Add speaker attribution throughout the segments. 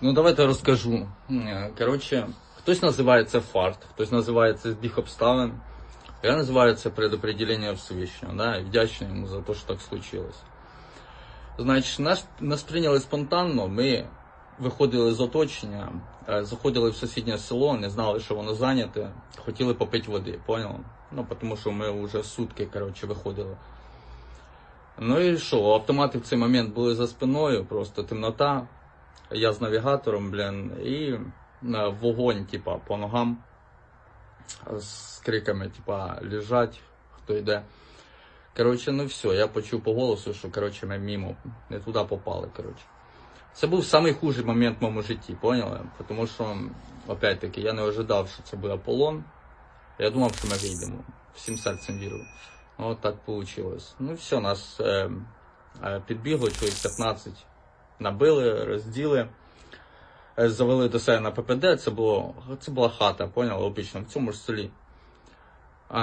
Speaker 1: Ну, давайте розкажу. Коротше, хтось називає це фарт, хтось називає це збіг обставин. Я називаю це предопределення Всевишнього, да, вдячний йому за те, що так случилось. Значить, нас, нас прийняли спонтанно, ми виходили з оточення, е, заходили в сусіднє село, не знали, що воно зайняте, хотіли попити води, понял? Ну, тому що ми вже сутки, коротше, виходили. Ну і що, автомати в цей момент були за спиною, просто темнота. Я з навігатором, блін, і е, вогонь, типа, по ногам з криками, типа, лежать, хто йде. Коротше, ну все, я почув по голосу, що коротше, ми мимо не туди попали. Коротше. Це був самий хужий момент в моєму житті, поняли? Тому що, опять-таки, я не ожидав, що це буде полон. Я думав, що ми вийдемо. Всім серцем вірив. Ну, от так вийшло. Ну все, нас е, е, підбігло, чоловік 15 набили, розділи. Е, Завели до себе на ППД, це, було, це була хата, поняли, обично, в цьому ж селі. А,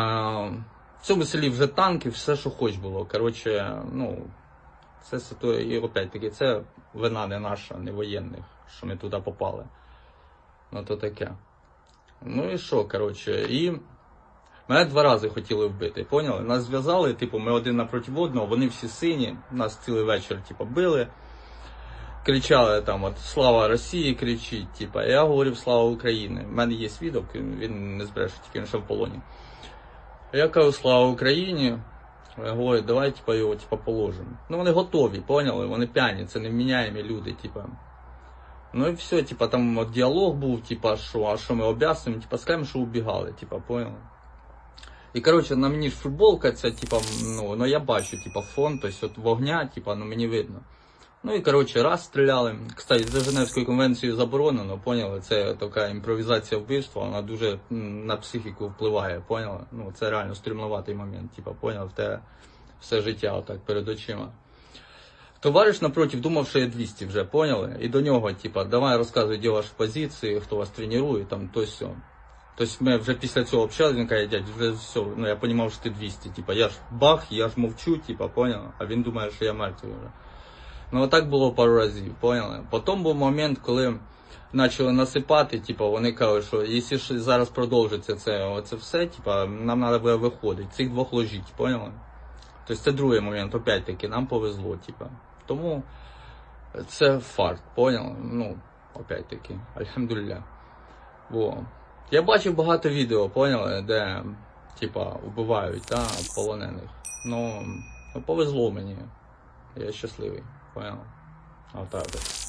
Speaker 1: в цьому селі вже танки, все, що хоч було. Коротше, ну, це і опять-таки, це вина не наша, не воєнних, що ми туди попали. Ну, то таке. Ну і що, коротше, і мене два рази хотіли вбити, поняли? Нас зв'язали, типу, ми один напроти одного, вони всі сині, нас цілий вечір, типу, били. Кричали там, от слава Росії кричить, типа, я говорив слава Україні. У мене є свідок, він не збереше, тільки він ще в полоні. Я кажу, слава Україні. Я говорю, давай типа, його типа, положимо. Ну вони готові, поняли? Вони п'яні, це невміняємі люди, типа. Ну і все, типа, там от діалог був, типа, що, а що ми об'яснюємо, типа, скажемо, що убігали, типа, поняли? І коротше, на мені ж футболка, ця, типа, ну, ну я бачу, типа, фон, тобто от вогня, типа, ну мені видно. Ну і коротше, раз стріляли. Кстати, за Женевською конвенцією заборонено, поняли? Це така імпровізація вбивства, вона дуже на психіку впливає, поняли? Ну, це реально стрімнуватий момент, типа, поняв, в те все життя отак перед очима. Товариш напротив думав, що я 200 вже, поняли? І до нього, типа, давай розказуй, де ваші позиції, хто вас тренує, там, то все. Тобто ми вже після цього общались, він каже, дядь, вже все, ну я розумів, що ти 200, типа, я ж бах, я ж мовчу, типа, поняв? А він думає, що я мертвий вже. Ну, отак було пару разів, поняли? Потім був момент, коли почали насипати, типу, вони кажуть, що якщо зараз продовжиться це, оце все, типу, нам треба буде виходити, цих двох ложіть, поняли? Тобто це другий момент, опять-таки, нам повезло, типу. Тому це фарт, поняли? Ну, опять-таки, альхамдулillah. Во. Я бачив багато відео, поняли, де, типа, вбивають, да, полонених. Ну, повезло мені. Я щасливий, понял? Отак от.